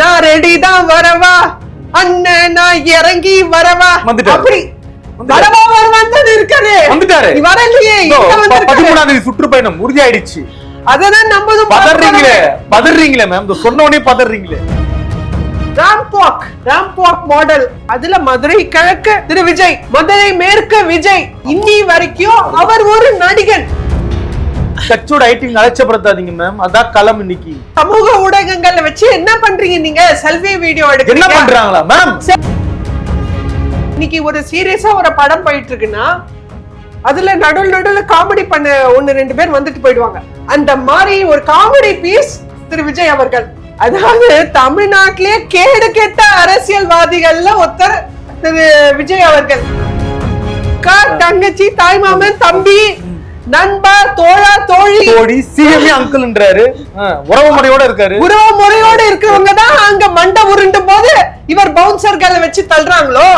நான் ரெடி தான் வரவா? அண்ணன் நான் இறங்கி வரவா. அப்படி. வரவா வர வந்தது இருக்காரு வந்துட்டாரு. நீ வரலையே. பதிமூணாம் சுற்றுப்பயணம் உறுதியாயிடுச்சு. அததான் நம்பதும் பதறீங்களே பதறீங்களே மேம் இந்த சொன்ன உடனே பதறீங்களே. ராம்பாக் ராம்பாக் மாடல் அதுல மதுரை கிழக்கு திரு விஜய் மதுரை மேற்கு விஜய். இன்னி வரைக்கும் அவர் ஒரு நடிகன். கட்சியோட ஐட்டிங் அலட்சப்படுத்தாதீங்க மேம் அதான் களம் இன்னைக்கு. சமூக ஊடகங்கள்ல வச்சு என்ன பண்றீங்க நீங்க? செல்ஃபி வீடியோ என்ன எடுக்கிறீங்க பண்றாங்களா மேம் இன்னைக்கு ஒரு சீரியஸா ஒரு படம் போயிட்டு இருக்குன்னா அதுல நடுவில் நடுவில் காமெடி பண்ண ஒன்னு ரெண்டு பேர் வந்துட்டு போயிடுவாங்க. அந்த மாதிரி ஒரு காமெடி பீஸ் திரு விஜய் அவர்கள். அதாவது தமிழ்நாட்டிலே கேடு கெட்ட அரசியல்வாதிகள்ல ஒருத்தர் திரு விஜய் அவர்கள். தங்கச்சி தாய்மாமன் தம்பி நண்பா தோழா தோழி. தோழி சிஎம்ஏ அங்கிள்ன்றாரு. உறவு முறையோட இருக்காரு. உறவு முறையோட இருக்கிறவங்க தான் அங்க மண்டை உருண்டும் போது இவர் பவுன்சர்களை வச்சு தள்ளுறாங்களோ?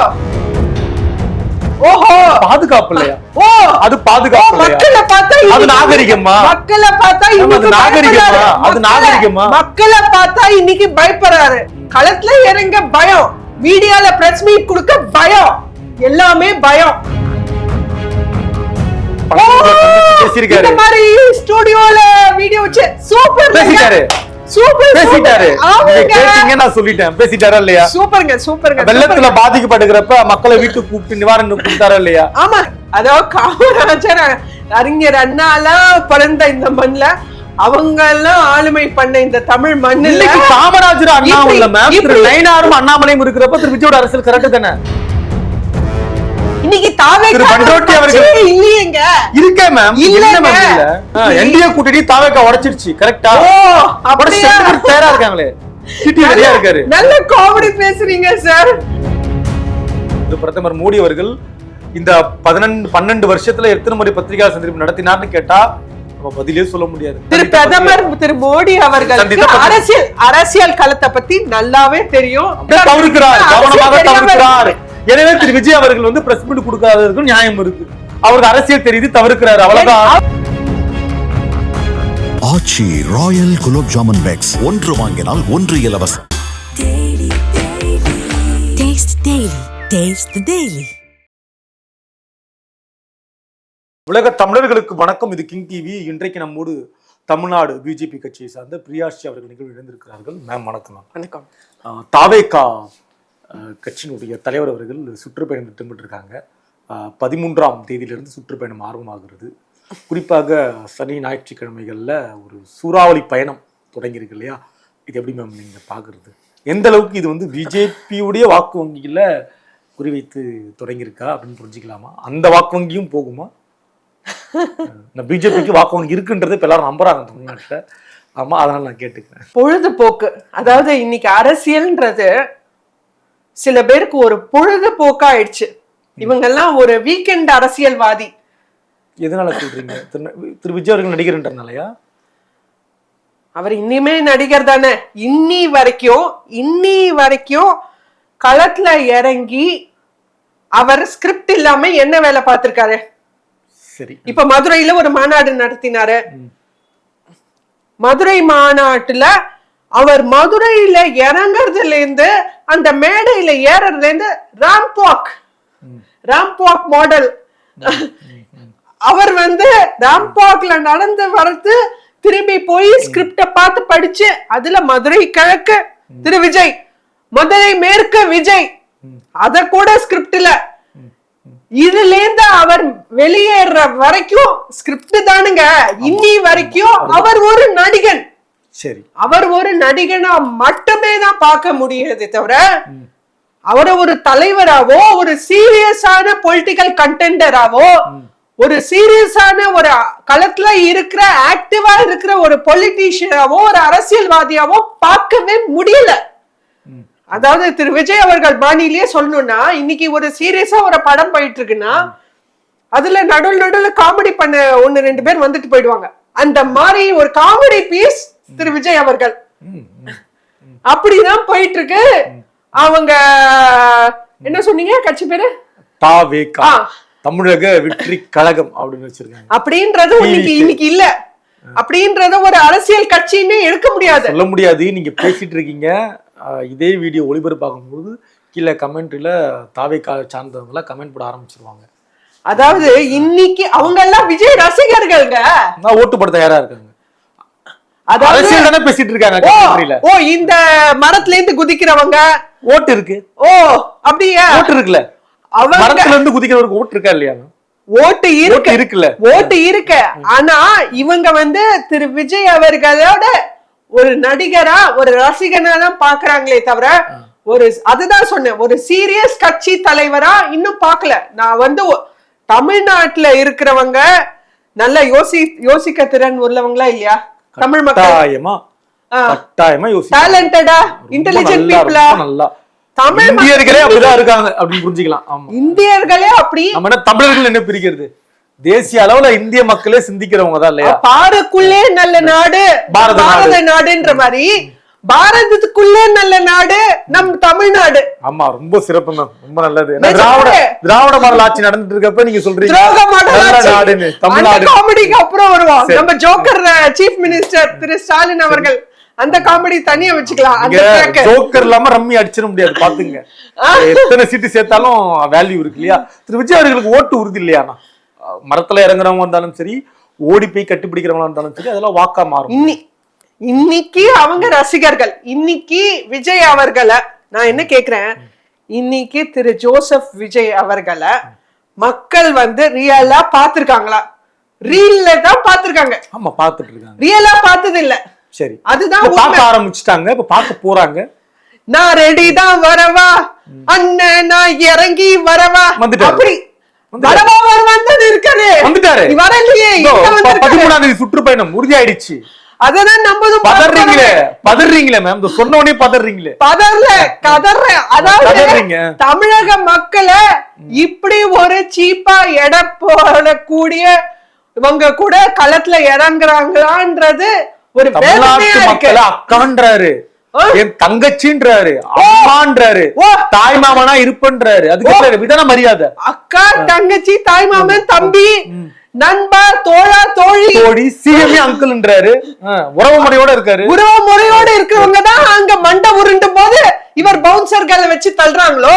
ஓஹோ. பாதுகாப்பு இல்லையா? ஓ. அது பாதுகாப்பு மக்களை பார்த்தா அது நாகரிகமா? மக்களை பார்த்தா இன்னைக்கு நாகரிகமா? அது நாகரிகமா? மக்களை பார்த்தா இன்னைக்கு பயப்படுறாரு களத்துல இறங்க பயம். மீடியால பிரஸ் மீட் கொடுக்க பயம். எல்லாமே பயம். பேசியிருக்காரு. இந்த மாதிரி ஸ்டுடியோல வீடியோ வச்சு சூப்பர் பேசிட்டாரு. சூப்பர் பேசிட்டாரு. கேட்டீங்க நான் சொல்லிட்டேன். பேசிட்டாரா இல்லையா? சூப்பருங்க சூப்பருங்க வெள்ளத்துல பாதிக்கப்படுகிறப்ப மக்களை வீட்டுக்கு கூப்பிட்டு நிவாரணம் கொடுத்தாரா இல்லையா? ஆமா. அதாவது காமராஜர் அறிஞர் அண்ணாலாம் பிறந்த இந்த மண்ணுல அவங்க எல்லாம் ஆளுமை பண்ண இந்த தமிழ் மண்ணுல காமராஜர் அண்ணா இப்படி- இல்ல மேம் திரு நயினாரும் அண்ணாமலையும் இருக்கிறப்ப திரு விஜயோட அரசியல் கரெக்ட் தானே? இன்னைக்கு தாவே திரு பண்ருட்டி அவர்கள் இல்லையேங்க. இருக்கே மேம். என்ன மேம் இல்ல? என்டிஏ கூட்டணி தாவேக்கா உடைச்சிருச்சு கரெக்டா அப்படியா? தயாரா இருக்காங்களே. சிட்டி ரெடியா இருக்காரு. நல்ல காமெடி பேசுறீங்க சார் பிரதமர் மோடி அவர்கள் இந்த பதினெண்டு பன்னெண்டு வருஷத்துல எத்தனை முறை பத்திரிகா சந்திப்பு நடத்தினார்னு கேட்டா நம்ம பதிலே சொல்ல முடியாது. திரு பிரதமர் திரு மோடி அவர்களுக்கு பத்தி- அரசியல் அரசியல் களத்தை பத்தி நல்லாவே தெரியும். எனவே திரு விஜய் அவர்கள் வந்து பிரஸ் மீட் கொடுக்காததுக்கும் நியாயம் இருக்கு. அவருக்கு அரசியல் தெரியுது தவிர்க்கிறார் அவ்வளவுதான். ஆச்சி ராயல் குலோப் ஜாமுன் பேக்ஸ் ஒன்று வாங்கினால் ஒன்று இலவசம். Taste the Daily. Taste the Daily. உலக தமிழர்களுக்கு வணக்கம். இது கிங் டிவி. இன்றைக்கு நம்மோடு தமிழ்நாடு பிஜேபி கட்சியை சார்ந்த பிரியாஷி அவர்கள் நிகழ்வு இணைந்திருக்கிறார்கள். மேம் வணக்கம் வணக்கம். தாவேகா கட்சியினுடைய தலைவர் அவர்கள் சுற்றுப்பயணம் திட்டமிட்டிருக்காங்க. பதிமூன்றாம் தேதியிலிருந்து சுற்றுப்பயணம் ஆர்வமாகிறது குறிப்பாக சனி ஞாயிற்றுக்கிழமைகளில் ஒரு சூறாவளி பயணம் தொடங்கியிருக்கு இல்லையா? இது எப்படி மேம் நீங்கள் பார்க்குறது எந்த அளவுக்கு இது வந்து பிஜேபியுடைய வாக்கு வங்கியில் குறிவைத்து தொடங்கியிருக்கா அப்படின்னு புரிஞ்சுக்கலாமா? அந்த வாக்கு வங்கியும் போகுமா? இந்த பிஜேபிக்கு வாக்கு வங்கி இருக்குன்றதை இப்போ எல்லாரும் நம்புறாங்க தமிழ்நாட்டில். ஆமாம் அதனால் நான் கேட்டுக்கிறேன். பொழுதுபோக்கு. அதாவது இன்னைக்கு அரசியல்ன்றது சில பேருக்கு ஒரு பொழுதுபோக்கா ஆயிடுச்சு இவங்கெல்லாம் ஒரு வீக்கெண்ட் அரசியல்வாதி. எதனால சொல்றீங்க? திரு திரு விஜய் அவர்கள் நடிகர்ன்றனாலயா அவர் இனிமே நடிகர் தானே. இன்னி வரைக்கும் இன்னி வரைக்கும் களத்துல இறங்கி அவர் ஸ்கிரிப்ட் இல்லாம என்ன வேலை பார்த்திருக்காரு? சரி. இப்ப மதுரையில ஒரு மாநாடு நடத்தினாரு. மதுரை மாநாட்டுல அவர் மதுரையில இறங்குறதுல இருந்து அந்த மேடையில ஏறதுல இருந்து ராம்பாக் ராம்பாக் மாடல். அவர் வந்து ராம்பாக்ல நடந்து வரது திரும்பி போய் ஸ்கிரிப்ட பார்த்து படிச்சு அதுல மதுரை கிழக்கு திரு விஜய் மதுரை மேற்கு விஜய் அத கூட ஸ்கிரிப்ட்ல இதுல இருந்து அவர் வெளியேற வரைக்கும் ஸ்கிரிப்ட் தானுங்க. இன்னி வரைக்கும் அவர் ஒரு நடிகன். சரி. அவர் ஒரு நடிகனா மட்டுமே தான் பார்க்க முடியுது தவிர அவரை ஒரு தலைவராவோ ஒரு சீரியஸான பொலிட்டிக்கல் கண்டெண்டராவோ ஒரு சீரியஸான ஒரு களத்துல இருக்கிற ஆக்டிவா இருக்கிற ஒரு பொலிட்டீஷியனாவோ ஒரு அரசியல்வாதியாவோ பார்க்கவே முடியல. அதாவது திரு விஜய் அவர்கள் பாணியிலேயே சொல்லணும்னா இன்னைக்கு ஒரு சீரியஸா ஒரு படம் போயிட்டு இருக்குன்னா அதுல நடுவில் நடுவில் காமெடி பண்ண ஒன்னு ரெண்டு பேர் வந்துட்டு போயிடுவாங்க. அந்த மாதிரி ஒரு காமெடி பீஸ் திரு விஜய் அவர்கள். அப்படிதான் போயிட்டு இருக்கு அவங்க என்ன சொன்னீங்க? கட்சி பேரு? தாவேகா. தமிழக வெற்றி கழகம் அப்படின்னு வச்சிருக்காங்க. அப்படின்றது இன்னைக்கு. இன்னைக்கு இல்ல. அப்படின்றத ஒரு அரசியல் கட்சின்னு எடுக்க முடியாது. சொல்ல முடியாது. நீங்க பேசிட்டு இருக்கீங்க. இதே வீடியோ ஒளிபரப்பாகும்போது கீழே கமெண்ட்ரியில் தாவேக்கா சார்ந்தவங்களாம் கமெண்ட் போட ஆரம்பிச்சிருவாங்க. அதாவது இன்னைக்கு அவங்க எல்லாம் விஜய் ரசிகர்கள்ங்க. நான் ஓட்டு போட தயாரா இருக்காங்க. அரசியல் தானே பேசிட்டு இருக்காங்க ஓ இந்த மரத்துல இருந்து குதிக்கிறவங்க ஓட்டு இருக்கு. ஓ அப்படியா? ஓட்டு இருக்குல்ல. மரத்துல இருந்து குதிக்கிறவருக்கு ஓட்டு இருக்கா இல்லையா? ஓட்டு இருக்கு. இருக்குல்ல. ஓட்டு இருக்கு. ஆனா இவங்க வந்து திரு. விஜய் அவர்களோட ஒரு நடிகரா ஒரு ரசிகனா தான் பாக்குறாங்களே தவிர ஒரு அதுதான் சொன்னேன் ஒரு சீரியஸ் கட்சி தலைவரா இன்னும் பார்க்கல. நான் வந்து தமிழ்நாட்டுல இருக்கிறவங்க நல்ல யோசி யோசிக்க திறன் உள்ளவங்களா இல்லையா? தமிழ் மக்கள் கட்டாயமா கட்டாயமா யோசிச்சு டேலண்டடா இன்டெலிஜென்ட் பீப்புளா நல்லா தமிழ் இந்தியர்களே அப்படிதான் இருக்காங்க அப்படின்னு புரிஞ்சுக்கலாம். ஆமா. இந்தியர்களே அப்படி நம்ம என்ன தமிழர்கள் என்ன பிரிக்கிறது? தேசிய அளவுல இந்திய மக்களே சிந்திக்கிறவங்க தான் இல்லையா? பாருக்குள்ளே நல்ல நாடு பாரத நாடு. பாரத நாடுன்ற மாதிரி பாரதத்துக்குள்ளே நல்ல நாடு நம் தமிழ்நாடு. ஆமா ரொம்ப சிறப்பு மேம் ரொம்ப நல்லது. திராவிட திராவிட மாடல் ஆட்சி நடந்துட்டு இருக்கப்ப நீங்க சொல்றீங்க நாடுன்னு தமிழ்நாடு. காமெடிக்கு அப்புறம் வருவோம். நம்ம joker chief minister Thiru Stalin அவர்கள் அந்த காமெடி தனியா வச்சுக்கலாம். அந்த. ஜோக்கர் இல்லாம ரம்மி அடிச்சிட முடியாது பாத்துங்க. எத்தனை சீட்டு சேர்த்தாலும் வேல்யூ இருக்கு இல்லையா? திரு விஜய் அவர்களுக்கு ஓட்டு உறுதி இல்லையாண்ணா மரத்துல இறங்குறவங்க இருந்தாலும் சரி ஓடி போய் கட்டிப்பிடிக்கிறவங்களா இருந்தாலும் சரி அதெல்லாம் வாக்கா மாறும். இன்னைக்கு அவங்க ரசிகர்கள் இன்னைக்கு விஜய் அவர்களை நான் என்ன கேக்குறேன்? இன்னைக்கு திரு ஜோசப் விஜய் அவர்களை மக்கள் வந்து ரியலா பாத்திருக்காங்களா ரீல்ல தான் பாத்திருக்காங்க ஆமா பாத்துட்டு இருக்காங்க ரியலா பார்த்தது இல்ல சரி. அதுதான். பார்க்க ஆரம்பிச்சுட்டாங்க இப்ப பார்க்க போறாங்க. நான் ரெடி தான் வரவா? அண்ணன் நான் இறங்கி வரவா. அப்படி. வரவா வருவான்னு இருக்காரு வந்துட்டாரு. வரலையே. பதிமூணாம் தேதி சுற்றுப்பயணம் உறுதியாயிடுச்சு அததான் நம்பதும் பதறீங்களே பதறீங்களே மேம் இந்த சொன்ன உடனே பதறீங்களே. பதறல கதற அதாவது. தமிழக மக்களை இப்படி ஒரு சீப்பா எடை போடக்கூடிய இவங்க கூட களத்துல இறங்குறாங்களான்றது ஒரு அக்கான்றாரு? என் தங்கச்சின்றாரு. அம்மான்றாரு. தாய் மாமனா இருப்பன்றாரு. அதுக்கு விதான மரியாதை? அக்கா தங்கச்சி தாய் மாமன் தம்பி. நண்பா தோழா தோழி. தோடி சிஎம்ஏ அங்கிள்ன்றாரு. உறவு முறையோட இருக்காரு. உறவு முறையோட இருக்கிறவங்க தான் அங்க மண்டை உருண்டும் போது இவர் பவுன்சர்களை வச்சு தள்ளுறாங்களோ?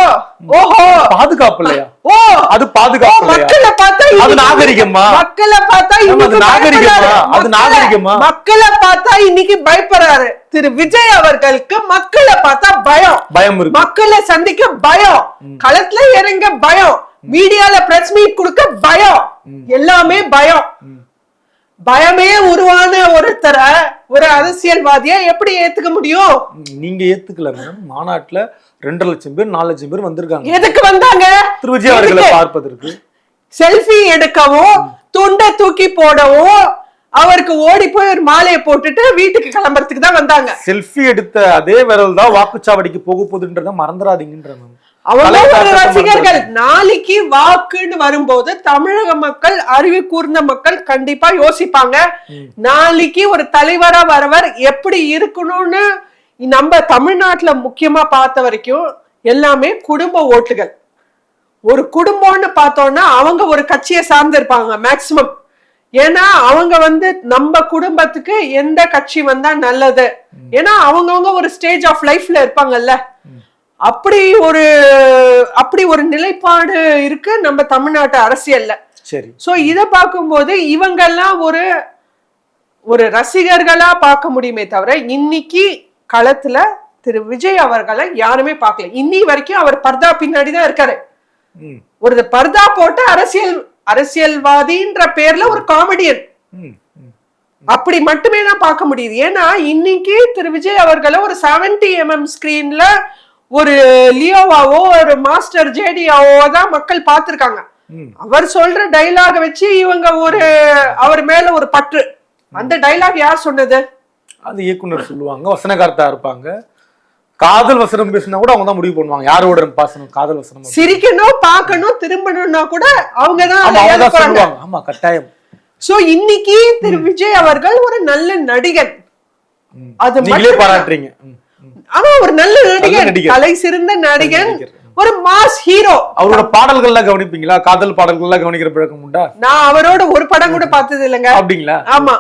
ஓஹோ. பாதுகாப்பு இல்லையா? ஓ. அது பாதுகாப்பு மக்களை பார்த்தா அது நாகரிகமா? மக்களை பார்த்தா அது நாகரிகமா? அது நாகரிகமா? மக்களை பார்த்தா இன்னைக்கு பயப்படுறாரு திரு விஜய் அவர்களுக்கு மக்களை பார்த்தா பயம். பயம் இருக்கு. மக்களை சந்திக்க பயம். களத்துல இறங்க பயம். மீடியால பிரஸ் மீட் கொடுக்க பயம். எல்லாமே பயம். பயமே உருவான ஒருத்தரை ஒரு அரசியல்வாதியா எப்படி ஏத்துக்க முடியும்? நீங்க ஏத்துக்கல மேம் மாநாட்டுல ரெண்டரை லட்சம் பேர் நாலு லட்சம் பேர் வந்திருக்காங்க. எதுக்கு வந்தாங்க? திரு விஜய் அவர்களை? பார்ப்பதற்கு. செல்ஃபி எடுக்கவும் துண்டை தூக்கி போடவும் அவருக்கு ஓடி போய் ஒரு மாலையை போட்டுட்டு வீட்டுக்கு கிளம்புறதுக்கு தான் வந்தாங்க. செல்ஃபி எடுத்த அதே விரல் தான் வாக்குச்சாவடிக்கு போக போகுதுன்றத மறந்துடாதீங்கன்ற மேம் ரசிகர்கள். நாளைக்கு வாக்குன்னு வரும்போது தமிழக மக்கள் அறிவு கூர்ந்த மக்கள் கண்டிப்பா யோசிப்பாங்க. நாளைக்கு ஒரு தலைவரா வரவர் எப்படி இருக்கணும்னு நம்ம தமிழ்நாட்டுல முக்கியமா பார்த்த வரைக்கும் எல்லாமே குடும்ப ஓட்டுகள். ஒரு குடும்பம்னு பார்த்தோம்னா அவங்க ஒரு கட்சியை சார்ந்து இருப்பாங்க மேக்சிமம் ஏன்னா அவங்க வந்து நம்ம குடும்பத்துக்கு எந்த கட்சி வந்தா நல்லது. ஏன்னா அவங்கவங்க ஒரு ஸ்டேஜ் ஆஃப் லைஃப்ல இருப்பாங்கல்ல. அப்படி ஒரு அப்படி ஒரு நிலைப்பாடு இருக்கு நம்ம தமிழ்நாட்டு அரசியல்ல. சரி. சோ இத பார்க்கும்போது இவங்கெல்லாம் ஒரு ஒரு ரசிகர்களா பார்க்க முடியுமே தவிர இன்னைக்கு களத்துல திரு விஜய் அவர்களை யாருமே பார்க்கல. இன்னி வரைக்கும் அவர் பர்தா பின்னாடி தான் இருக்காரு. ஒரு பர்தா போட்டு அரசியல் அரசியல்வாதின்ற பேர்ல ஒரு காமெடியன். அப்படி மட்டுமே தான் பார்க்க முடியுது. ஏன்னா இன்னைக்கு திரு விஜய் அவர்களை ஒரு 70 எம்எம் ஸ்கிரீன்ல ஒரு லியோவாவோ ஒரு மாஸ்டர் ஜேடியாவோ தான் மக்கள் பார்த்திருக்காங்க. அவர் சொல்ற டைலாக வச்சு இவங்க ஒரு அவர் மேல ஒரு பற்று. அந்த டைலாக் யார் சொன்னது? அது இயக்குனர் சொல்லுவாங்க வசனகார்த்தா இருப்பாங்க. காதல் வசனம் பேசினா கூட அவங்க தான் முடிவு பண்ணுவாங்க. யாரோட பாசனம் காதல் வசனம் சிரிக்கணும் பார்க்கணும் திரும்பணும்னா கூட அவங்க தான் ஆமா சொல்லுவாங்க. கட்டாயம். சோ இன்னைக்கு திரு விஜய் அவர்கள் ஒரு நல்ல நடிகன். அது பாராட்டுறீங்க. ம், ம். ஆனா ஒரு நல்ல நடிகன். தலை சிறந்த நடிகன். ஒரு மாஸ் ஹீரோ அவரோட பாடல்கள்லாம் கவனிப்பீங்களா? காதல் பாடல்கள்லாம் கவனிக்கிற பழக்கம் உண்டா? நான் அவரோட ஒரு படம் கூட பார்த்தது இல்லைங்க. அப்படிங்களா? ஆமா.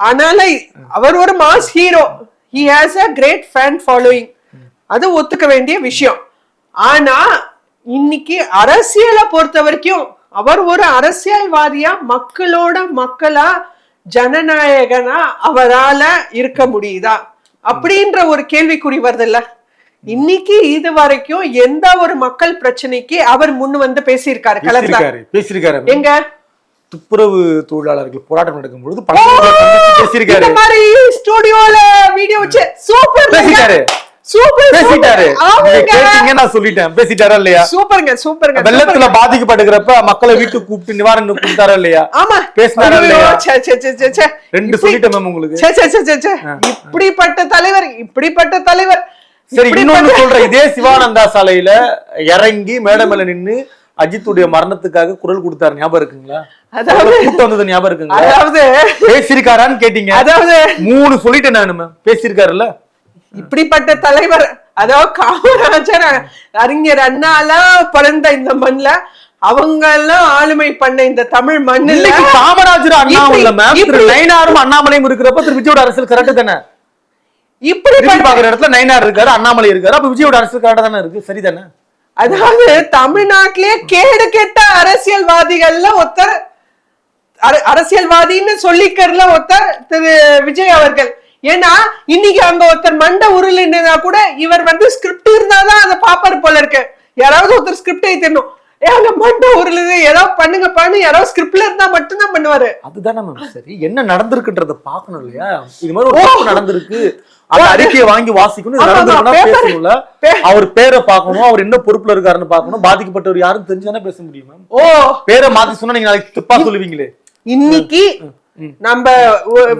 அதனால அவர் ஒரு mass hero he has a great fan following அது ஒத்துக்க வேண்டிய விஷயம். ஆனா இன்னைக்கு அரசியலை பொறுத்த வரைக்கும் அவர் ஒரு அரசியல்வாதியா மக்களோட மக்களா ஜனநாயகனா அவரால இருக்க முடியுதா? அப்படின்ற ஒரு கேள்விக்குறி வருதுல்ல? இன்னைக்கு இது வரைக்கும் எந்த ஒரு மக்கள் பிரச்சனைக்கு அவர் முன் வந்து பேசியிருக்காரு களத்துல பேசியிருக்காரு பேசியிருக்காரு. எங்க? துப்புரவு தொழிலாளர்கள் போராட்டம் நடக்கும் பொழுது பேசியிருக்காரு. இந்த மாதிரி ஸ்டுடியோல வீடியோ வச்சு சூப்பர் பேசிட்டாரு. சூப்பர் பேசிட்டாரு. கேட்டீங்க நான் சொல்லிட்டேன். பேசிட்டாரா இல்லையா? சூப்பருங்க சூப்பருங்க வெள்ளத்துல பாதிக்கப்படுகிறப்ப மக்களை வீட்டுக்கு கூப்பிட்டு நிவாரணம் கொடுத்தாரா இல்லையா? ஆமா. பேசினாரா இல்லையா? ரெண்டு சொல்லிட்டேன் மேம் உங்களுக்கு. ச்சே, ச்சே, ச்சே, ச்சே. இப்படிப்பட்ட தலைவர் இப்படிப்பட்ட தலைவர். சரி இன்னொன்னு சொல்றேன். இதே சிவானந்தா சாலையில இறங்கி மேடை மேல நின்னு அஜித்துடைய மரணத்துக்காக குரல் கொடுத்தாரு. ஞாபகம் இருக்குங்களா? அதாவது- கூட்டம் வந்தது ஞாபகம் இருக்குங்களா? அதாவது பேசியிருக்காரான்னு கேட்டீங்க. அதாவது மூணு சொல்லிட்டேன் நான் மேம் பேசியிருக்காருல்ல? இப்படிப்பட்ட தலைவர் அதாவது காமராஜர் அறிஞர் அண்ணாலாம் பிறந்த இந்த மண்ணுல அவங்க எல்லாம் ஆளுமை பண்ண இந்த தமிழ் மண்ணுல காமராஜர் அண்ணா இப்படி- இல்ல மேம் திரு இப்படி- நயினாரும் அண்ணாமலையும் இருக்கிறப்ப திரு விஜயோட அரசியல் கரெக்ட் தானே? இப்படிப்பட்ட பாக்குற இடத்துல நயினார் இருக்காரு அண்ணாமலை இருக்காரு அப்ப விஜயோட அரசியல் கரெக்டா தானே இருக்கு? சரிதானே அதாவது தமிழ்நாட்டிலேயே கேடு கெட்ட அரசியல்வாதிகள்ல ஒருத்தர் அர- அரசியல்வாதின்னு சொல்லிக்கிறதுல ஒருத்தர் திரு விஜய் அவர்கள். ஏன்னா இன்னைக்கு அங்க ஒருத்தர் மண்டை உருளுன்னா கூட இவர் வந்து ஸ்கிரிப்ட் இருந்தாதான் அதை பாப்பாரு போல இருக்கு. யாராவது ஒருத்தர் ஸ்கிரிப்ட் எழுத்தணும் ஏங்க மண்டை உருளுது ஏதாவது பண்ணுங்க பண்ணு. யாராவது ஸ்கிரிப்ட்ல இருந்தா மட்டும்தான் பண்ணுவாரு. அதுதானே மேம் சரி. என்ன நடந்திருக்குன்றத பாக்கணும் இல்லையா? இது மாதிரி ஒரு நடந்திருக்கு. அந்த அறிக்கையை வாங்கி வாசிக்கணும். பேசணும்ல. அவர் பேரை பார்க்கணும். அவர் என்ன பொறுப்புல இருக்காருன்னு பார்க்கணும். பாதிக்கப்பட்டவர் யாரும் தெரிஞ்சானே பேச முடியும் மேம் ஓ! பேரை மாத்தி சொன்னா நீங்க நாளைக்கு தப்பா சொல்லுவீங்களே. இன்னைக்கு நம்ம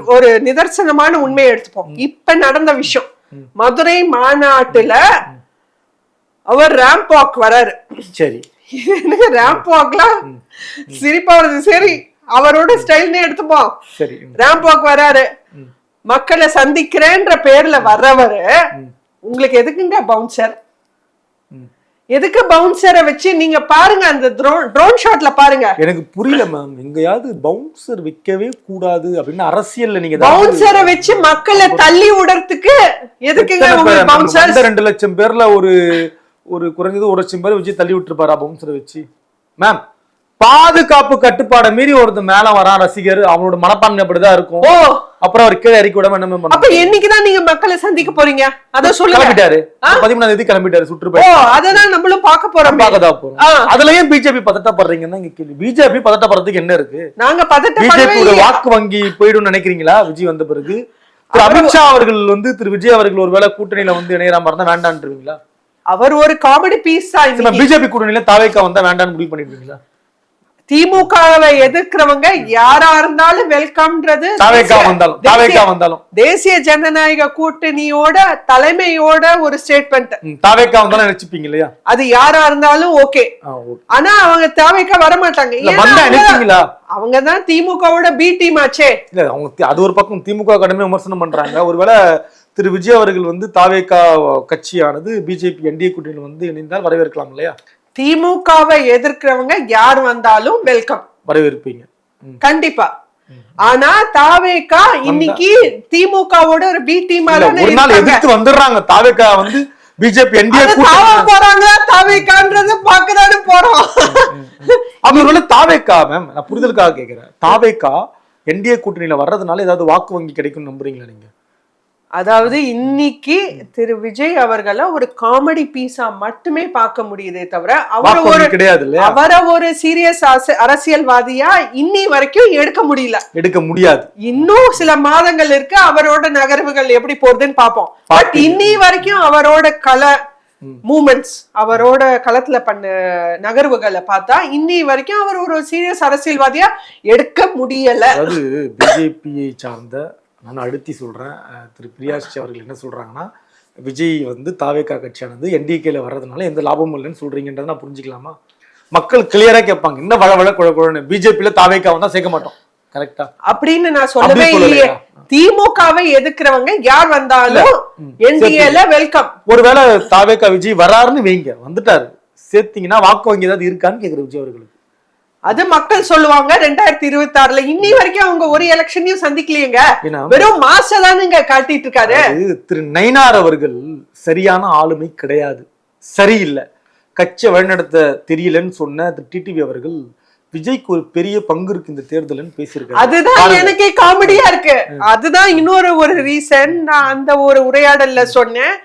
ஒரு நிதர்சனமான உண்மையை எடுத்துப்போம். இப்ப நடந்த விஷயம். மதுரை மாநாட்டுல அவர் ரேம்ப் வாக் வராரு. சரி. எனக்கு ரேம்ப் வாக்லாம் சிரிப்பா வருது. சரி அவரோட ஸ்டைல்னே எடுத்துப்போம் சரி. ரேம்ப் வாக் வராரு. மக்களை சந்திக்கிறேன்ற பேர்ல வர்றவரு உங்களுக்கு எதுக்குங்க பவுன்சர் எதுக்கு பவுன்சரை வச்சு நீங்க பாருங்க அந்த ட்ரோன் ஷாட்ல பாருங்க. எனக்கு புரியல மேம் எங்கேயாவது பவுன்சர் வைக்கவே கூடாது அப்படின்னு அரசியல்ல நீங்க பவுன்சரை வச்சு மக்களை தள்ளி விடுறதுக்கு எதுக்குங்க பவுன்சர் ரெண்டு லட்சம் பேர்ல ஒரு ஒரு குறைஞ்சது ஒரு லட்சம் பேர் விஜய் தள்ளி விட்டுருப்பாரா பவுன்சரை வச்சு? மேம் பாதுகாப்பு கட்டுப்பாடை மீறி ஒருத்தன் மேல வரான் ரசிகர். அவனோட மனப்பான்மை அப்படிதான் இருக்கும். ஓ அப்புறம் அவர் கீழே இறக்கி விடாம என்ன மேம் அப்ப என்னைக்குதான் நீங்க மக்களை சந்திக்க போறீங்க? அத சொல்லுங்க. கிளம்பிட்டாரு? பதிமூணாம் தேதி கிளம்பிட்டாரு ஓ சுற்றுப்பயணம் அததான் நம்மளும் பார்க்க போறோம். பார்க்கதா போறோம். ஆ. அதுலயும் பிஜேபி பதட்டப்படுறீங்கன்னா இங்க கேள்வி. பிஜேபி பதட்டப்படுறதுக்கு என்ன இருக்கு? நாங்க பதட்டப்படவே பிஜேபி? வாக்கு வங்கி போயிடும் நினைக்கிறீங்களா? விஜய் வந்த பிறகு? திரு அமித்ஷா அவர்கள் வந்து திரு விஜய் அவர்கள் ஒருவேளை கூட்டணியில வந்து இணையறாம இருந்தா வேண்டான்றீங்களா அவர் ஒரு காமெடி பீஸ் தான். பிஜேபி கூட்டணியில தாவேக்கா வந்தா வேண்டாம்னு முடிவு பண்ணிருக்கீங்களா? திமுகவை எதிர்க்கிறவங்க யாரா இருந்தாலும் வெல்கம்ன்றது வந்தாலும் தேசிய- ஜனநாயக கூட்டணியோட தலைமையோட ஒரு ஸ்டேட்மெண்ட் தாவேக்கா வந்தாலும் நினைச்சுப்பீங்க இல்லையா? அது யாரா இருந்தாலும் ஓகே. ஆனா அவங்க தேவைக்க வர மாட்டாங்க அவங்க- நினைச்சீங்களா அவங்க தான் திமுகவோட பி டீம் ஆச்சே. இல்ல அவங்க அது ஒரு பக்கம் திமுக கடுமையா விமர்சனம் பண்றாங்க. ஒருவேளை திரு விஜய் அவர்கள் வந்து தாவேக்கா கட்சியானது பிஜேபி என்டிஏ கூட்டணியில் வந்து இணைந்தால் வரவேற்கலாம் இல்லையா? திமுகவை எதிர்க்கிறவங்க யார் வந்தாலும் வெல்கம் வரவேற்பீங்க. கண்டிப்பா. ஆனா தாவேக்கா இன்னைக்கு திமுகவோட ஒரு பி டீம் எதிர்த்து வந்துடுறாங்க. தாவேக்கா வந்து பிஜேபி என்டிஏ போறாங்களா தாவேக்கான்றத பாக்கதானே போறோம். ஒருவேளை தாவேக்கா மேம் நான் புரிதலுக்காக கேக்குறேன். தாவேக்கா என்டிஏ கூட்டணியில வர்றதுனால ஏதாவது வாக்கு வங்கி கிடைக்கும்னு நம்புறீங்களா நீங்க? அதாவது இன்னைக்கு திரு விஜய் அவர்களை ஒரு காமெடி பீஸா மட்டுமே பார்க்க முடியுதே தவிர அவர் ஒரு கிடையாது அவரை ஒரு சீரியஸ் அரசியல்வாதியா இன்னி வரைக்கும் எடுக்க முடியல. எடுக்க முடியாது. இன்னும் சில மாதங்கள் இருக்கு அவரோட நகர்வுகள் எப்படி போகுதுன்னு பார்ப்போம். பட். இன்னி வரைக்கும் அவரோட கல மூமெண்ட்ஸ் அவரோட களத்துல பண்ண நகர்வுகளை பார்த்தா இன்னி வரைக்கும் அவர் ஒரு சீரியஸ் அரசியல்வாதியா எடுக்க முடியல. பிஜேபியை சார்ந்த நான் அழுத்தி சொல்றேன். அஹ், திரு பிரியாஷ் அவர்கள் என்ன சொல்றாங்கன்னா விஜய் வந்து தாவேக்கா கட்சியானது என்டிகேல வர்றதுனால எந்த லாபமும் இல்லைன்னு சொல்றீங்கன்றதை நான் புரிஞ்சுக்கலாமா? மக்கள் கிளியரா கேட்பாங்க. என்ன வள வள குழ குழன்னு பிஜேபியில தாவேக்கா வந்தா சேர்க்க மாட்டோம். கரெக்டா அப்படின்னு நான் சொல்லவே? இல்லையே. திமுகவை எதிர்க்கிறவங்க யார் வந்தாலும் என்டிஏல வெல்கம் ஒருவேளை தாவேக்கா விஜய் வராருன்னு வைங்க. வந்துட்டாரு. சேர்த்தீங்கன்னா வாக்கு வங்கி ஏதாவது இருக்கான்னு கேக்குற விஜய் அவர்களுக்கு. அது மக்கள் சொல்லுவாங்க ரெண்டாயிரத்தி இருபத்தி ஆறுல இன்னி வரைக்கும் அவங்க ஒரு எலெக்ஷனையும் சந்திக்கலையேங்க. வெறும் மாசதானுங்க காட்டிட்டு இருக்காரு. திரு நயினார் அவர்கள் சரியான ஆளுமை கிடையாது. சரியில்லை. கட்சியை வழிநடத்த தெரியலன்னு சொன்ன திரு டிடிவி அவர்கள் விஜய்க்கு ஒரு பெரிய பங்கு இருக்கு இந்த தேர்தல்னு பேசியிருக்காரு. அதுதான். எனக்கே காமெடியா இருக்கு. அதுதான் இன்னொரு ஒரு ரீசன் நான் அந்த ஒரு உரையாடல்ல சொன்னேன்.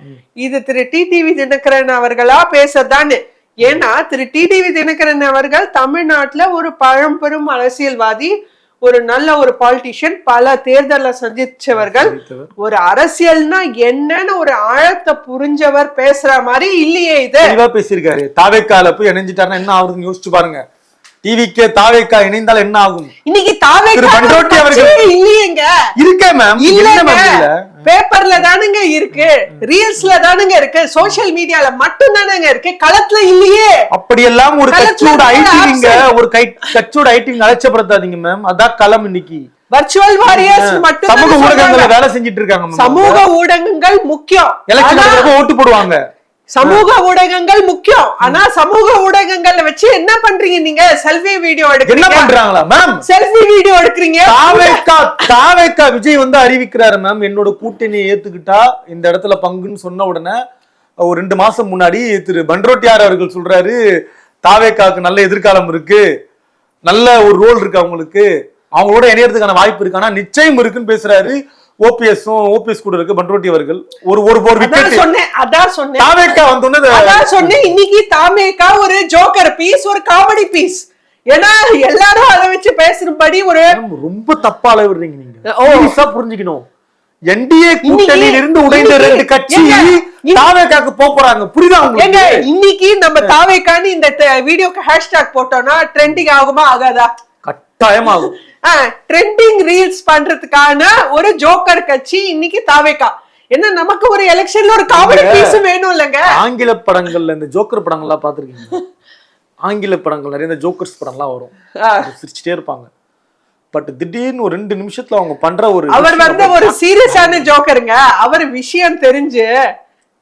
இது திரு டிடிவி தினகரன் அவர்களா பேசதான்னு ஏன்னா திரு டிடிவி தினகரன் அவர்கள் தமிழ்நாட்டுல ஒரு பழம்பெரும் அரசியல்வாதி ஒரு நல்ல ஒரு பாலிட்டிஷியன் பல தேர்தலை சந்திச்சவர்கள். ஒரு அரசியல்னா என்னன்னு ஒரு ஆழத்தை புரிஞ்சவர் பேசுற மாதிரி இல்லையே இது. பேசியிருக்காரு. தாவேக்கால போய் இணைஞ்சிட்டாருன்னா என்ன ஆகுதுன்னு யோசிச்சு பாருங்க. டிவிக்கே தாவேக்கா இணைந்தால் என்ன ஆகும்? இன்னைக்கு தாவே திரு பண்ருட்டி அவர்கள் இல்லையேங்க. இருக்கே மேம் இல்ல இல்லங்க. பேப்பர்ல தானுங்க இருக்கு. ரீல்ஸ்ல தானுங்க இருக்கு. சோஷியல் மீடியால மட்டும் தானுங்க இருக்கு. களத்துல இல்லையே. அப்படியெல்லாம் ஒரு கட்சியோட absent. ஒரு கை கட்சியோட ஐடிவிங்க அலட்சப்படுத்தாதீங்க மேம் அதான் களம் இன்னைக்கு. வர்ச்சுவல் வாரியர்ஸ் மட்டும் சமூக ஊடகங்கள்ல. வேலை செஞ்சுட்டு இருக்காங்க. சமூக ஊடகங்கள் முக்கியம். எலெக்ஷன் ஓட்டு போடுவாங்க. சமூக ஊடகங்கள் முக்கியம். ஆனா சமூக ஊடகங்கள்ல வச்சு என்ன பண்றீங்க நீங்க? செல்ஃபி வீடியோ என்ன எடுக்கிறீங்க பண்றாங்களா மேம் செல்ஃபி வீடியோ எடுக்கிறீங்க. தாவேக்கா தாவேக்கா விஜய் வந்து அறிவிக்கிறாரு மேம் என்னோட கூட்டணியை ஏத்துக்கிட்டா இந்த இடத்துல பங்குன்னு சொன்ன உடனே ஒரு ரெண்டு மாசம் முன்னாடி திரு பண்ரோட்டியார் அவர்கள் சொல்றாரு தாவேக்காவுக்கு நல்ல எதிர்காலம் இருக்கு. நல்ல ஒரு ரோல் இருக்கு அவங்களுக்கு. அவங்களோட இணையறதுக்கான வாய்ப்பு இருக்கு. ஆனா நிச்சயம் இருக்குன்னு பேசுறாரு. ஓபிஎஸும் ஓபிஎஸ் கூட இருக்கு பண்ரோட்டி அவர்கள். ஒரு ஒரு ஒரு விக்கெட் சொன்னேன் அதான் சொன்னேன். தாவேக்கா வந்தோன்னே அதான் சொன்னேன் இன்னைக்கு தாமேக்கா ஒரு ஜோக்கர் பீஸ் ஒரு காமெடி பீஸ் ஏன்னா எல்லாரும் அதை வச்சு பேசுறபடி ஒரு ரொம்ப தப்பா அளவிடுறீங்க நீங்க. ஓ. சீரியஸா புரிஞ்சுக்கணும். என்டிஏ கூட்டணியில இருந்து உடைந்த ரெண்டு கட்சி தாவேக்காக்கு போக போறாங்க புரியுதா ஏங்க உங்களுக்கு இன்னைக்கு நம்ம தாவேக்கான்னு இந்த வீடியோக்கு ஹேஷ்டாக் போட்டோம்னா ட்ரெண்டிங் ஆகுமா ஆகாதா? கட்டாயமாகும் ட்ரெண்டிங் ரீல்ஸ் பண்றதுக்கான ஒரு ஜோக்கர் கட்சி இன்னைக்கு தாவேக்கா. என்ன நமக்கு ஒரு எலெக்ஷன்ல ஒரு காமெடி. பீஸ் வேணும் இல்லங்க? ஆங்கில படங்கள்ல இந்த ஜோக்கர் படங்கள்லாம் பாத்திருக்கீங்க ஆங்கில படங்கள் நிறைய இந்த ஜோக்கர்ஸ் படம்லாம் வரும். சிரிச்சுட்டே இருப்பாங்க. பட் திடீர்னு ஒரு ரெண்டு நிமிஷத்துல அவங்க பண்ற ஒரு அவர் வந்து ஒரு சீரியஸான ஜோக்கருங்க அவர் விஷயம் தெரிஞ்சு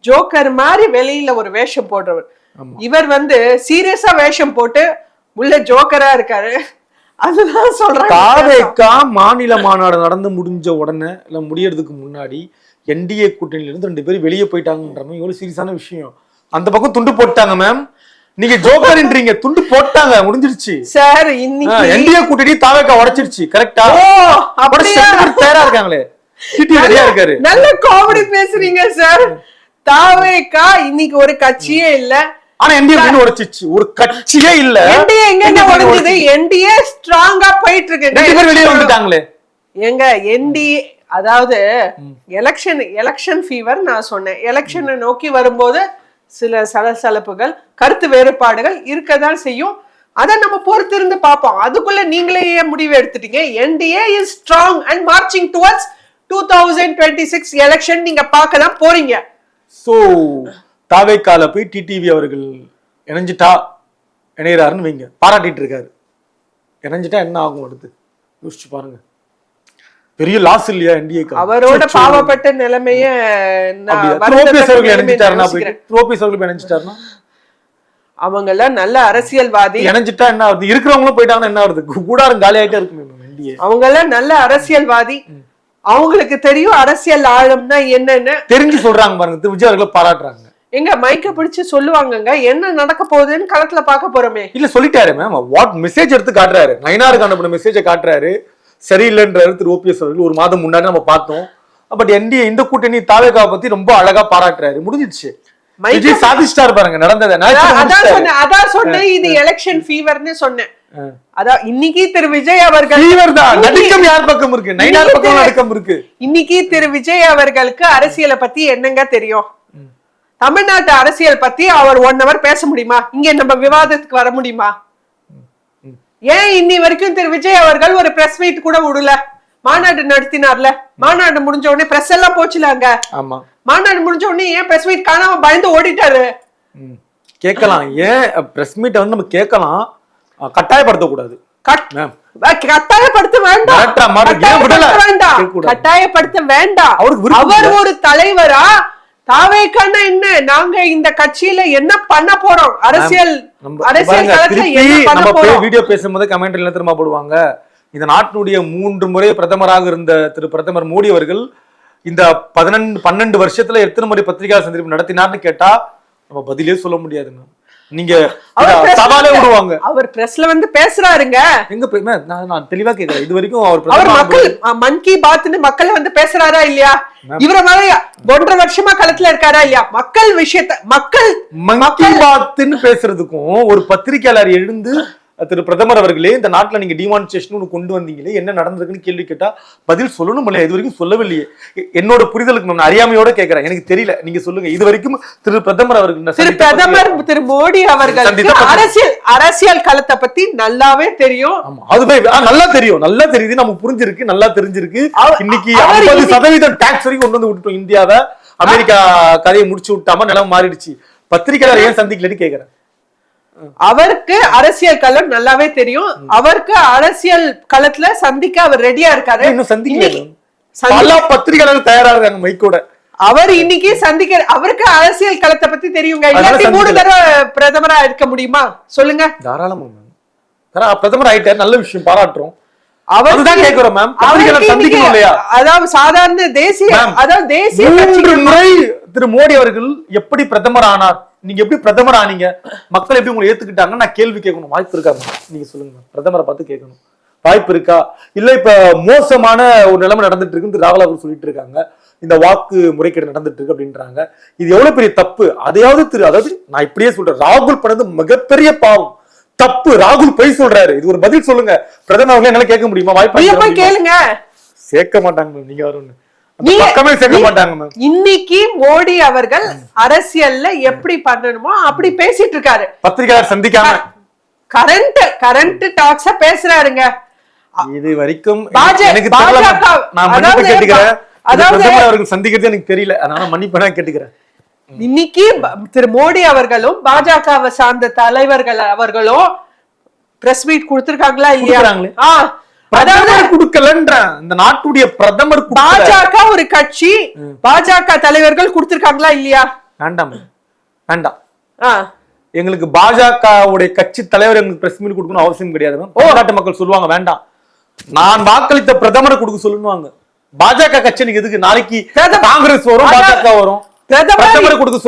ஜோக்கர் மாதிரி வெளியில ஒரு வேஷம் போடுறவர். இவர் வந்து சீரியஸா வேஷம் போட்டு உள்ள ஜோக்கரா இருக்காரு. அதுதான் சொல்றாங்க தாவேக்கா மாநில மாநாடு நடந்து முடிஞ்ச உடனே இல்ல முடியறதுக்கு முன்னாடி என்டிஏ கூட்டணியில இருந்து ரெண்டு பேரும் வெளியே போயிட்டாங்கன்ற மாதிரி எவ்வளவு சீரியஸான விஷயம். அந்த பக்கம் துண்டு போட்டாங்க மேம் நீங்க ஜோக்கர்ன்றீங்க துண்டு போட்டாங்க முடிஞ்சிருச்சு சார் இன்னைக்கு என்டிஏ கூட்டணி தாவேக்கா உடைச்சிருச்சு கரெக்டா தயாரா இருக்காங்களே? இருக்காரு. நல்ல காமெடி பேசுறீங்க சார் தாவேக்கா இன்னைக்கு ஒரு கட்சியே இல்ல. ஆனா என்டிஏ கூட்டணி உடைச்சிருச்சு ஒரு கட்சியே இல்ல. என்டிஏ எங்க NDA கூட்டணி உடஞ்சது உடைச்சிருச்சு. என்டிஏ ஸ்ட்ராங்கா போயிட்டு பேர் வெளியே இருக்கு வந்துட்டாங்களே. எங்க என்டிஏ அதாவது எலெக்ஷன் எலெக்ஷன் ஃபீவர் நான் சொன்னேன். எலெக்ஷனை நோக்கி வரும்போது சில சலசலப்புகள் கருத்து வேறுபாடுகள் இருக்கதான் செய்யும். அதை நம்ம பொறுத்திருந்து பார்ப்போம். அதுக்குள்ள நீங்களே முடிவு எடுத்துட்டீங்க? NDA is strong and marching towards two thousand twenty six election நீங்க பார்க்க தான் போறீங்க. சோ தாவேக்கால போய் டிடிவி அவர்கள் இணைஞ்சிட்டா இணையறாருன்னு வைங்க. பாராட்டிட்டு இருக்காரு இணைஞ்சிட்டா என்ன ஆகும் அடுத்து? யோசிச்சு பாருங்க. பெரிய லாஸ் இல்லையா என்டிஏக்கு அவரோட பாவப்பட்ட நிலைமைய அவர்கள் வருத்தப்பட்ட இணைஞ்சிட்டாருன்னா ஓபிஎஸ் அவர்கள் இணைஞ்சிட்டாருன்னா? அவங்க எல்லாம் நல்ல அரசியல்வாதி. இணைஞ்சிட்டா என்ன ஆகுது? இருக்கிறவங்களும் போயிட்டாங்கன்னா என்ன ஆகுது? கூடாரம் காலி ஆயிட்டே இருக்குமே என்டிஏ அவங்க எல்லாம் நல்ல அரசியல்வாதி. அவங்களுக்கு தெரியும் அரசியல் ஆழம்னா என்னன்னு. தெரிஞ்சு சொல்றாங்க பாருங்க. விஜய் அவர்களை பாராட்டுறாங்க. எங்க மைக்க பிடிச்சு சொல்லுவாங்கங்க என்ன நடக்க போகுதுன்னு களத்துல பார்க்க போறோமே. இல்ல சொல்லிட்டாரு மேம் வாட் மெசேஜ் எடுத்து காட்டுறாரு? நயனாருக்கு அனுப்பின மெசேஜை காட்டுறாரு. சரியில்லைன்றாரு திரு ஓபிஎஸ் அவர்கள் ஒரு மாதம் முன்னாடி நம்ம பார்த்தோம். பட் என்டிஏ இந்த கூட்டணி தாவேகாவை பத்தி ரொம்ப அழகா பாராட்டுறாரு. முடிஞ்சிடுச்சு. மைக்க- விஜய் சாதிச்சிட்டாரு பாருங்க நடந்ததை. அதான். சொன்னேன் அதான் சொன்னேன் இது எலெக்ஷன் ஃபீவர்னு சொன்னேன். அதான் இன்னைக்கு திரு விஜய் அவர்கள் தான். நடுக்கம் யார் பக்கம் இருக்கு? நைனார் பக்கம் நடுக்கம் இருக்கு. இன்னைக்கு திரு விஜய் அவர்களுக்கு அரசியலை பத்தி என்னங்க தெரியும்? தமிழ்நாட்டு அரசியல் பத்தி அவர் ஒன் ஹவர் பேச முடியுமா? இங்க நம்ம விவாதத்துக்கு வர முடியுமா? ஏன் இன்னி வரைக்கும் திரு விஜய் அவர்கள் ஒரு பிரஸ் மீட் கூட விடல? மாநாடு நடத்தினார்ல? மாநாடு முடிஞ்ச உடனே பிரஸ் எல்லாம் போச்சுல அங்க? ஆமா. மாநாடு முடிஞ்ச உடனே ஏன் பிரஸ் மீட் காணாம பயந்து ஓடிட்டாரு. கேட்கலாம். ஏன் பிரஸ் மீட்டை வந்து நம்ம கேட்கலாம்? கட்டாயப்படுத்தக்கூடாது. கட்டாயப்படுத்த வேண்டாம்? கட்டாயப்படுத்த வேண்டாம். அவர். ஒரு தலைவரா தாவேக்கான என்ன? நாங்க இந்த கட்சியில என்ன பண்ண போறோம்? அரசியல் அரசியல் களத்துல என்ன வீடியோ பேசும்போது கமெண்ட்ல திரும்ப போடுவாங்க. இந்த நாட்டினுடைய மூன்று முறை பிரதமராக இருந்த திரு பிரதமர் மோடி அவர்கள் இந்த பதினெண்டு பன்னெண்டு வருஷத்துல எத்தனை முறை பத்திரிகை சந்திப்பு நடத்தினார்னு கேட்டா நம்ம பதிலே சொல்ல முடியாதுங்க. நீங்க சவாலே விடுவாங்க அவர் பிரஸ்ல வந்து பேசுறாருங்க. எங்க நான் நான் தெளிவா கேக்குறேன். இது வரைக்கும் அவர் அவர் மக்கள் அ, மன் கி பாத்னு மக்கள் வந்து பேசுறாரா இல்லையா? இவர மாதிரி ஒன்றரை வருஷமா களத்துல இருக்காரா இல்லையா? மக்கள் விஷயத்த மக்கள் மங்கி பாத்துன்னு பேசுறதுக்கும் ஒரு பத்திரிகையாளர் எழுந்து திரு பிரதமர் அவர்களே இந்த நாட்டுல நீங்க டிமானிஸ்ட்ரேஷன் ஒன்று கொண்டு வந்தீங்களே என்ன நடந்திருக்குன்னு கேள்வி கேட்டா பதில் சொல்லணும் இல்லையா இது வரைக்கும் சொல்லவில்லையே. என்னோட புரிதலுக்கு நான் அறியாமையோட கேட்கறேன் எனக்கு தெரியல. நீங்க சொல்லுங்க. இது வரைக்கும் திரு பிரதமர் அவர்கள் திரு பிரதமர் திரு மோடி பத்திரிகை- அரசியல் அரசியல் களத்தை பத்தி நல்லாவே தெரியும். ஆமா அதுவே நல்லா தெரியும். நல்லா தெரியுது. நமக்கு புரிஞ்சிருக்கு நல்லா தெரிஞ்சிருக்கு. இன்னைக்கு ஐம்பது சதவீதம் டாக்ஸ் வரைக்கும் கொண்டு வந்து விட்டுட்டோம் இந்தியாவை. அமெரிக்கா கதையை முடிச்சு விட்டாம நிலம் மாறிடுச்சு. பத்திரிகையாளர் ஏன் சந்திக்கலன்னு கேக்குறேன். அவருக்கு அரசியல் களம் நல்லாவே தெரியும். அவருக்கு அரசியல் களத்துல சந்திக்க அவர் ரெடியா இருக்காரு. இன்னும் சந்திக்கல. இன்னைக்கு சந்தி- பல பத்திரிகையாளர் தயாரா இருக்காங்க மைக்கோட அவர் இன்னைக்கு சந்திக்க அவருக்கு அரசியல் களத்தை பத்தி தெரியுங்க. இல்லாட்டி மூணு. தடவை பிரதமரா இருக்க முடியுமா? சொல்லுங்க. தாராளமா பிரதமர் ஆயிட்டார். நல்ல விஷயம் பாராட்டுறோம். அவர் அதுதான் கேக்குறோம் மேம் அதாவது சாதாரண தேசிய அதாவது தேசிய முறை திரு மோடி அவர்கள் எப்படி பிரதமர் ஆனார் நீங்க எப்படி பிரதமர் ஆனீங்க மக்கள் எப்படி உங்களை ஏத்துக்கிட்டாங்க நான் கேள்வி கேட்கணும். வாய்ப்பு இருக்கா? நீங்க சொல்லுங்க. பிரதமரை பார்த்து கேட்கணும். வாய்ப்பு இருக்கா? இல்ல இப்ப மோசமான ஒரு நிலைமை நடந்துட்டு இருக்குன்னு ராகுல் அவர்கள் சொல்லிட்டு இருக்காங்க. இந்த வாக்கு முறைகேடு நடந்துட்டு இருக்கு அப்படின்றாங்க. இது எவ்வளவு பெரிய தப்பு? அதையாவது திரு அதாவது நான் இப்படியே சொல்றேன். ராகுல் பண்ணது மிகப்பெரிய பாவம். தப்பு. ராகுல் பொய் சொல்றாரு. இது ஒரு பதில் சொல்லுங்க. பிரதமர் அவர்களே என்னால கேட்க முடியுமா? வாய்ப்பு? கேளுங்க. சேர்க்க மாட்டாங்க நீங்க வரும் இன்னைக்கு மோடி அவர்கள் அரசியல்ல எப்படி பண்ணணுமோ அப்படி பேசிட்டு இருக்காரு. பத்திரிகையாளர் சந்திக்காம. கரண்ட் கரண்ட் டாக்ஸ பேசுறாருங்க. இது வரைக்கும் அவர்கள் சந்திக்கிறது எனக்கு தெரியல அதனால மன்னிப்பு நான் கேட்டுக்கிறேன். இன்னைக்கு திரு மோடி அவர்களும் பாஜகவை சார்ந்த தலைவர்கள் அவர்களும் பிரஸ் மீட் கொடுத்திருக்காங்களா இல்லையா? பிரதமர் கொடுக்கலன்றேன் இந்த நாட்டுடைய பிரதமர். பாஜக ஒரு கட்சி பாஜக தலைவர்கள் கொடுத்திருக்காங்களா இல்லையா? வேண்டாம். வேண்டாம். எங்களுக்கு பாஜகவுடைய கட்சி தலைவர் எங்களுக்கு பிரஸ் மீட் கொடுக்கணும் அவசியம் கிடையாது. தமிழ்நாட்டு மக்கள் சொல்லுவாங்க வேண்டாம். நான் வாக்களித்த பிரதமரை கொடுக்க சொல்லுவாங்க பாஜக கட்சி எனக்கு எதுக்கு? நாளைக்கு காங்கிரஸ் வரும் பாஜக வரும்.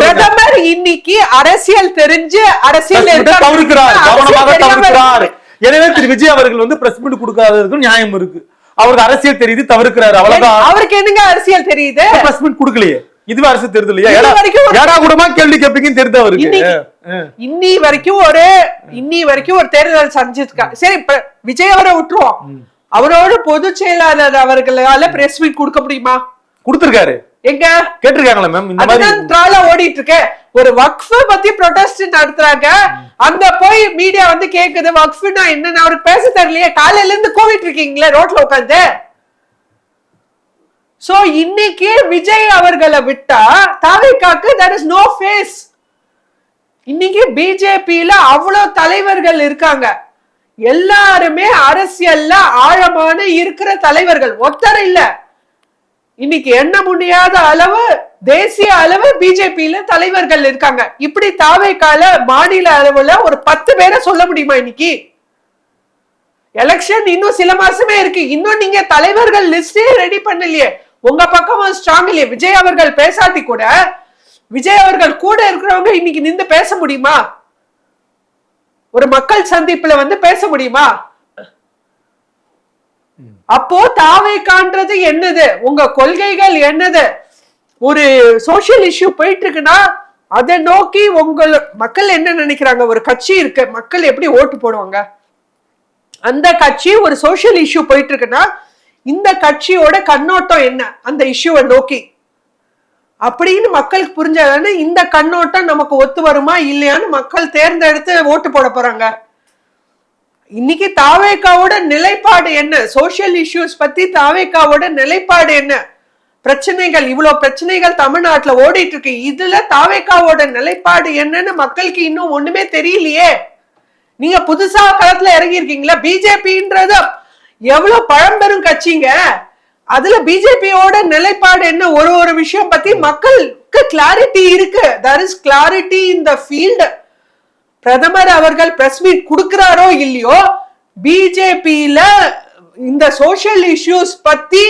பிரதமரை இன்னைக்கு அரசியல் தெரிஞ்சு அரசியல் தவிர்க்கிறார். கவனமாக தவிர்க்கிறார். எனவே திரு விஜய் அவர்கள் வந்து பிரஸ் மீட் கொடுக்காததுக்கு நியாயம் இருக்கு. அவருக்கு அரசியல் தெரியுது தவிர்க்கிறாரு. அவ்வளவுதான். அவருக்கு என்னங்க அரசியல் தெரியுது? பிரஸ் மீட் கொடுக்கலையே. இதுவே அரசு தெரியுது இல்லையா? ஏடா கூடமா கேள்வி கேட்பீங்கன்னு தெரியுது அவருக்கு. இன்னி வரைக்கும் ஒரு இன்னி வரைக்கும் ஒரு தேர்தல் சந்திச்சிருக்கா சரி இப்ப விஜய் அவரை விட்டுருவோம். அவரோட பொதுச் செயலாளர் அவர்களால பிரஸ் மீட் கொடுக்க முடியுமா? கொடுத்திருக்காரு. எங்க? கேட்டிருக்காங்களா மேம் இந்த மாதிரி ட்ராலா ஓடிட்டு இருக்கு ஒரு வக்ஃப் பத்தி ப்ரொடெஸ்ட் நடத்துறாங்க. அங்க போய் மீடியா வந்து கேக்குது வக்ஃப்னா என்னன்னு அவருக்கு பேச தெரியலையே. காலையில இருந்து கோவிட் இருக்கீங்களே ரோட்ல உட்காந்து. சோ இன்னைக்கு விஜய் அவர்களை விட்டா தாவேக்காக்கு there இஸ் நோ ஃபேஸ் இன்னைக்கு பிஜேபியில அவ்வளவு தலைவர்கள் இருக்காங்க. எல்லாருமே அரசியல்ல ஆழமான இருக்கிற தலைவர்கள். ஒருத்தர் இல்ல. இன்னைக்கு எண்ண முடியாத அளவு தேசிய அளவு பிஜேபியில தலைவர்கள் இருக்காங்க. இப்படி தாவைக்கால மாநில அளவுல ஒரு பத்து பேரை சொல்ல முடியுமா இன்னைக்கு? எலெக்ஷன் இன்னும் சில மாசமே இருக்கு. இன்னும் நீங்க தலைவர்கள் லிஸ்டே ரெடி பண்ணலையே. உங்க பக்கம் ஸ்ட்ராங் இல்லையே. விஜய் அவர்கள் பேசாட்டி கூட விஜய் அவர்கள் கூட இருக்கிறவங்க இன்னைக்கு நின்று பேச முடியுமா? ஒரு மக்கள் சந்திப்புல வந்து பேச முடியுமா? அப்போ தாவேக்கான்றது என்னது? உங்க கொள்கைகள் என்னது? ஒரு சோஷியல் இஷ்யூ போயிட்டு இருக்குன்னா அதை நோக்கி உங்கள் மக்கள் என்ன நினைக்கிறாங்க? ஒரு கட்சி இருக்கு மக்கள் எப்படி ஓட்டு போடுவாங்க? அந்த கட்சி ஒரு சோஷியல் இஷ்யூ போயிட்டு இருக்குன்னா இந்த கட்சியோட கண்ணோட்டம் என்ன? அந்த இஷ்யூவை நோக்கி. அப்படின்னு மக்களுக்கு புரிஞ்சாதானே இந்த கண்ணோட்டம் நமக்கு ஒத்து வருமா இல்லையான்னு மக்கள் தேர்ந்தெடுத்து ஓட்டு போட போறாங்க. இன்னைக்கு தாவேக்காவோட நிலைப்பாடு என்ன? சோஷியல் இஷ்யூஸ் பத்தி தாவேக்காவோட நிலைப்பாடு என்ன? பிரச்சனைகள் இவ்வளவு பிரச்சனைகள் தமிழ்நாட்டுல ஓடிட்டு இருக்கு. இதுல தாவேக்காவோட நிலைப்பாடு என்னன்னு மக்களுக்கு இன்னும் ஒண்ணுமே தெரியலையே. நீங்க புதுசா களத்துல இறங்கியிருக்கீங்களா? பிஜேபின்றது எவ்வளவு பழம்பெரும் கட்சிங்க. அதுல பிஜேபியோட நிலைப்பாடு என்ன? ஒரு ஒரு விஷயம் பத்தி மக்களுக்கு கிளாரிட்டி இருக்கு. There is clarity in the field பிரதமர் அவர்கள் பிரஸ் மீட் கொடுக்கிறாரோ இல்லையோ பிஜேபியில இந்த சோஷியல் இஷ்யூஸ் பத்தி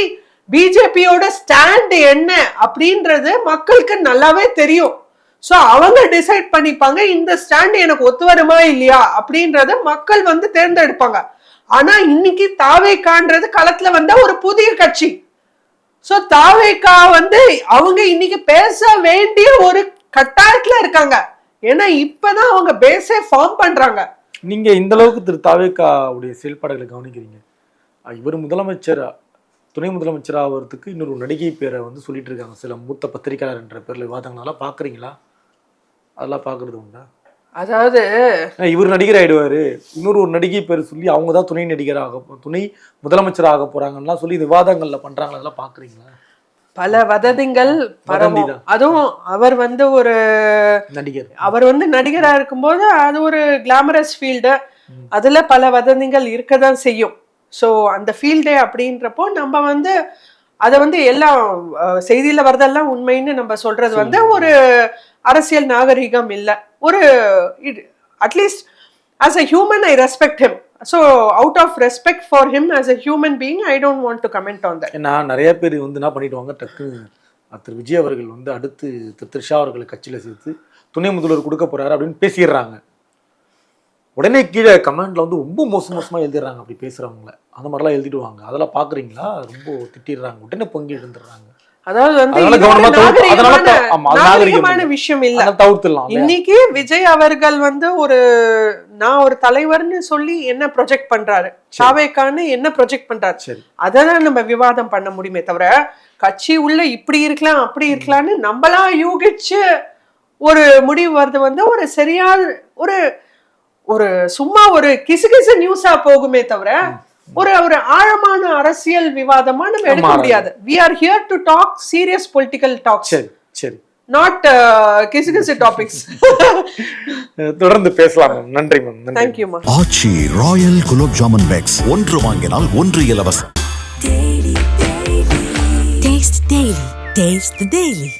பிஜேபியோட ஸ்டாண்ட் என்ன அப்படின்றது மக்களுக்கு நல்லாவே தெரியும். ஸோ அவங்க டிசைட் பண்ணிப்பாங்க இந்த ஸ்டாண்ட் எனக்கு ஒத்து வருமா இல்லையா அப்படின்றத மக்கள் வந்து தேர்ந்தெடுப்பாங்க. ஆனா இன்னைக்கு தாவேக்கான்றது களத்துல வந்த ஒரு புதிய கட்சி. ஸோ தாவேக்கா வந்து அவங்க இன்னைக்கு பேச வேண்டிய ஒரு கட்டாயத்துல இருக்காங்க. ஏன்னா இப்பதான் அவங்க பேஸே ஃபார்ம் பண்றாங்க. நீங்க இந்த அளவுக்கு திரு தாவேக்கா உடைய செயல்பாடுகளை கவனிக்கிறீங்க. இவர் முதலமைச்சர் துணை முதலமைச்சர் ஆகிறதுக்கு இன்னொரு நடிகை பேரை வந்து சொல்லிட்டு இருக்காங்க. சில மூத்த பத்திரிகையாளர் என்ற பேர்ல விவாதங்களெல்லாம் பாக்குறீங்களா? அதெல்லாம் பாக்குறது உண்டா? அதாவது இவர் நடிகர் ஆயிடுவாரு. இன்னொரு ஒரு நடிகை பேர் சொல்லி அவங்க தான் துணை நடிகராக துணை முதலமைச்சர் ஆக போறாங்கன்னா சொல்லி விவாதங்கள்ல பண்றாங்க அதெல்லாம் பாக்குறீங்களா? பல வதந்திகள் பரவும். அதுவும் அவர் வந்து ஒரு நடிகர். அவர் வந்து நடிகரா இருக்கும்போது அது ஒரு கிளாமரஸ் ஃபீல்டு அதுல பல வதந்திகள் இருக்கதான் செய்யும். ஸோ அந்த ஃபீல்டு அப்படின்றப்போ நம்ம வந்து அதை வந்து எல்லாம் செய்தியில வரதெல்லாம் உண்மைன்னு நம்ம சொல்றது வந்து ஒரு அரசியல் நாகரிகம் இல்லை. ஒரு at least as a human I respect him so out of respect for him as a human being I don't want to comment on that நான் நிறைய பேர் வந்து என்ன பண்ணிடுவாங்க டக்கு திரு விஜய் அவர்கள் வந்து அடுத்து திரு த்ரிஷா அவர்களை கட்சியில் சேர்த்து துணை முதல்வர் கொடுக்க போறாரு அப்படின்னு பேசிடுறாங்க. உடனே கீழே கமெண்ட்ல வந்து ரொம்ப மோசம் மோசமாக எழுதிடுறாங்க அப்படி பேசுகிறவங்கள அந்த மாதிரிலாம் எழுதிடுவாங்க. அதெல்லாம் பார்க்குறீங்களா? ரொம்ப திட்டிடுறாங்க. உடனே பொங்கி எழுந்துடுறாங்க. அதாவது வந்து. விஷயம் இல்ல. இல்லையா? இன்னைக்கு விஜய் அவர்கள் வந்து ஒரு நான் ஒரு தலைவர்னு சொல்லி என்ன ப்ரொஜெக்ட் பண்றாரு? சாவேக்கான்னு என்ன ப்ரொஜெக்ட் பண்றாரு? சரி. அததான் நம்ம விவாதம் பண்ண முடியுமே தவிர கட்சி உள்ள இப்படி இருக்கலாம் அப்படி இருக்கலாம்னு நம்மளா யூகிச்சு ஒரு முடிவு வருது வந்து ஒரு சரியான ஒரு ஒரு சும்மா ஒரு கிசுகிசு நியூஸா போகுமே தவிர ஒரு ஒரு ஆழமான அரசியல் விவாதமா நம்ம எடுக்க. முடியாது. We are here to talk serious political talks சரி சரி. நாட் கிசுகிசு டாபிக்ஸ் அஹ் தொடர்ந்து பேசலாம் மேம் நன்றி மேம் நன்றி தேங்க்யூமா ஆச்சி ராயல் குலோப் ஜாமுன் பேக்ஸ். ஒன்று வாங்கினால் ஒன்று இலவசம். Daily, daily. Taste the Daily. Taste the Daily.